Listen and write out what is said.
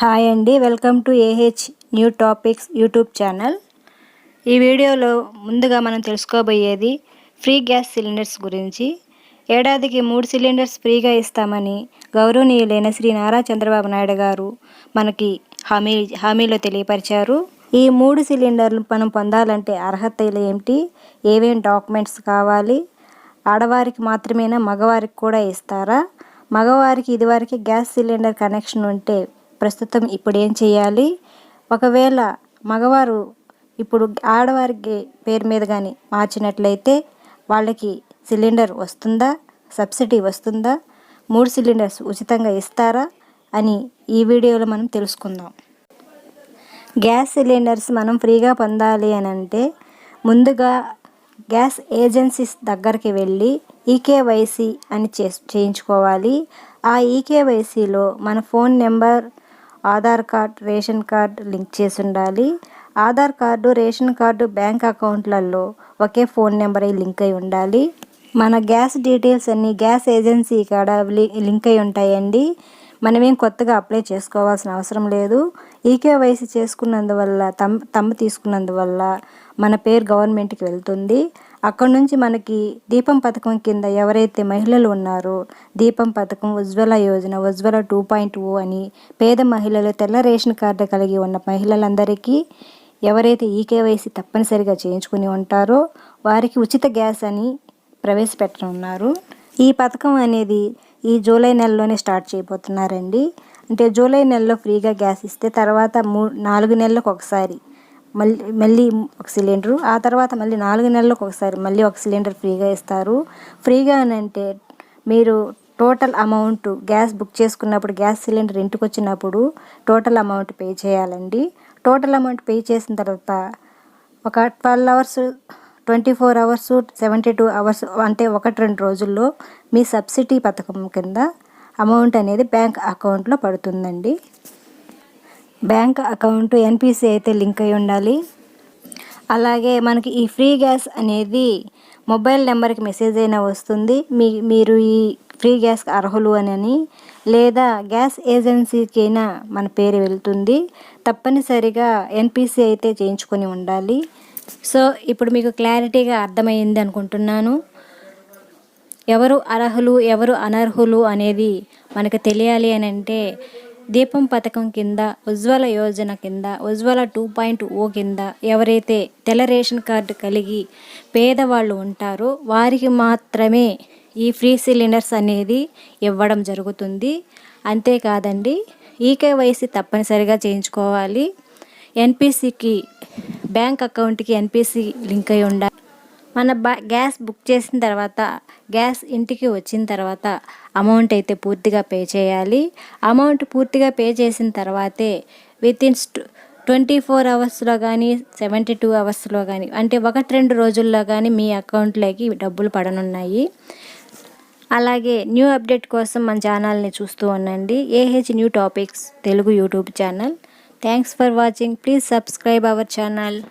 Hi అండి welcome to AH new topics YouTube channel. ఈ వీడియోలో ముందుగా మనం తెలుసుకోబోయేది ఫ్రీ గ్యాస్ సిలిండర్స్ గురించి. ఏడాదికి మూడు సిలిండర్స్ ఫ్రీగా ఇస్తామని గౌరవనీయులైన శ్రీ నారా చంద్రబాబు నాయుడు గారు మనకి హామీ హామీలో తెలియపరిచారు. ఈ మూడు సిలిండర్లు మనం పొందాలంటే అర్హతలు ఏమిటి ఏమేమి డాక్యుమెంట్స్ కావాలి? ఆడవారికి మాత్రమేనా మగవారికి కూడా ఇస్తారా? మగవారికి ఇదివరకు గ్యాస్ సిలిండర్ కనెక్షన్ ఉంటే ప్రస్తుతం ఇప్పుడు ఏం చేయాలి? ఒకవేళ మగవారు ఇప్పుడు ఆడవారికి పేరు మీద కానీ మార్చినట్లయితే వాళ్ళకి సిలిండర్ వస్తుందా? సబ్సిడీ వస్తుందా? మూడు సిలిండర్స్ ఉచితంగా ఇస్తారా? అని ఈ వీడియోలో మనం తెలుసుకుందాం. గ్యాస్ సిలిండర్స్ మనం ఫ్రీగా పొందాలి అని అంటే ముందుగా గ్యాస్ ఏజెన్సీస్ దగ్గరికి వెళ్ళి ఈకేవైసీ అని చే చేయించుకోవాలి. ఆ ఈకేవైసీలో మన phone number Aadhaar card ration card link చేసి ఉండాలి. Aadhaar card ration card bank అకౌంట్లలో ఒకే ఫోన్ నెంబర్ అయి లింక్ అయి ఉండాలి. మన గ్యాస్ డీటెయిల్స్ అన్నీ గ్యాస్ ఏజెన్సీ కాడ లింక్ అయి ఉంటాయండి. మనమేం కొత్తగా అప్లై చేసుకోవాల్సిన అవసరం లేదు. ఈకేవైసీ చేసుకున్నందువల్ల తమ్ తమ్ము తీసుకున్నందువల్ల మన పేరు గవర్నమెంట్కి వెళ్తుంది. అక్కడ నుంచి మనకి దీపం పథకం కింద ఎవరైతే మహిళలు ఉన్నారో దీపం పథకం Ujjwala Yojana Ujjwala two point O అని పేద మహిళలు తెల్ల రేషన్ కార్డు కలిగి ఉన్న మహిళలందరికీ ఎవరైతే ఈకేవైసీ తప్పనిసరిగా చేయించుకుని ఉంటారో వారికి ఉచిత గ్యాస్ అని ప్రవేశపెట్టనున్నారు. ఈ పథకం అనేది ఈ జూలై నెలలోనే స్టార్ట్ చేయబోతున్నారండి. అంటే జూలై నెలలో ఫ్రీగా గ్యాస్ ఇస్తే తర్వాత మూ నాలుగు నెలలకు ఒకసారి మళ్ళీ మళ్ళీ ఒక సిలిండరు ఆ తర్వాత మళ్ళీ నాలుగు నెలలకు ఒకసారి మళ్ళీ ఒక సిలిండర్ ఫ్రీగా ఇస్తారు. ఫ్రీగా అని అంటే మీరు టోటల్ అమౌంట్ గ్యాస్ బుక్ చేసుకున్నప్పుడు గ్యాస్ సిలిండర్ ఇంటికి వచ్చినప్పుడు టోటల్ అమౌంట్ పే చేయాలండి. టోటల్ అమౌంట్ పే చేసిన తర్వాత ఒక twelve hours twenty four hours seventy two hours అంటే ఒకటి రెండు రోజుల్లో మీ సబ్సిడీ పథకం కింద అమౌంట్ అనేది బ్యాంక్ అకౌంట్లో పడుతుందండి. బ్యాంక్ అకౌంట్ ఎన్పిసి అయితే లింక్ అయి ఉండాలి. అలాగే మనకి ఈ ఫ్రీ గ్యాస్ అనేది మొబైల్ నెంబర్కి మెసేజ్ అయినా వస్తుంది. మీ మీరు ఈ ఫ్రీ గ్యాస్ అర్హులు అని లేదా గ్యాస్ ఏజెన్సీకైనా మన పేరు వెళ్తుంది. తప్పనిసరిగా ఎన్పిసి అయితే చేయించుకొని ఉండాలి. సో ఇప్పుడు మీకు క్లారిటీగా అర్థమైంది అనుకుంటున్నాను. ఎవరు అర్హులు ఎవరు అనర్హులు అనేది మనకు తెలియాలి అని అంటే దీపం పథకం కింద ఉజ్వల యోజన కింద ఉజ్వల టూ పాయింట్ ఓ కింద ఎవరైతే తెల్ల రేషన్ కార్డు కలిగి పేదవాళ్ళు ఉంటారో వారికి మాత్రమే ఈ ఫ్రీ సిలిండర్స్ అనేది ఇవ్వడం జరుగుతుంది. అంతేకాదండి ఈకేవైసీ తప్పనిసరిగా చేయించుకోవాలి. ఎన్పిసికి బ్యాంక్ అకౌంట్కి ఎన్పిసి లింక్ అయి ఉండాలి మన బా గ్యాస్ బుక్ చేసిన తర్వాత గ్యాస్ ఇంటికి వచ్చిన తర్వాత అమౌంట్ అయితే పూర్తిగా పే చేయాలి. అమౌంట్ పూర్తిగా పే చేసిన తర్వాతే విత్ ఇన్ ట్వంటీ ఫోర్ అవర్స్లో కానీ సెవెంటీ టూ అవర్స్లో కానీ అంటే ఒకటి రెండు రోజుల్లో కానీ మీ అకౌంట్లోకి డబ్బులు పడనున్నాయి. అలాగే న్యూ అప్డేట్ కోసం మన ఛానల్ని చూస్తూ ఉండండి. AH new topics Telugu YouTube channel. Thanks for watching. Please subscribe our channel.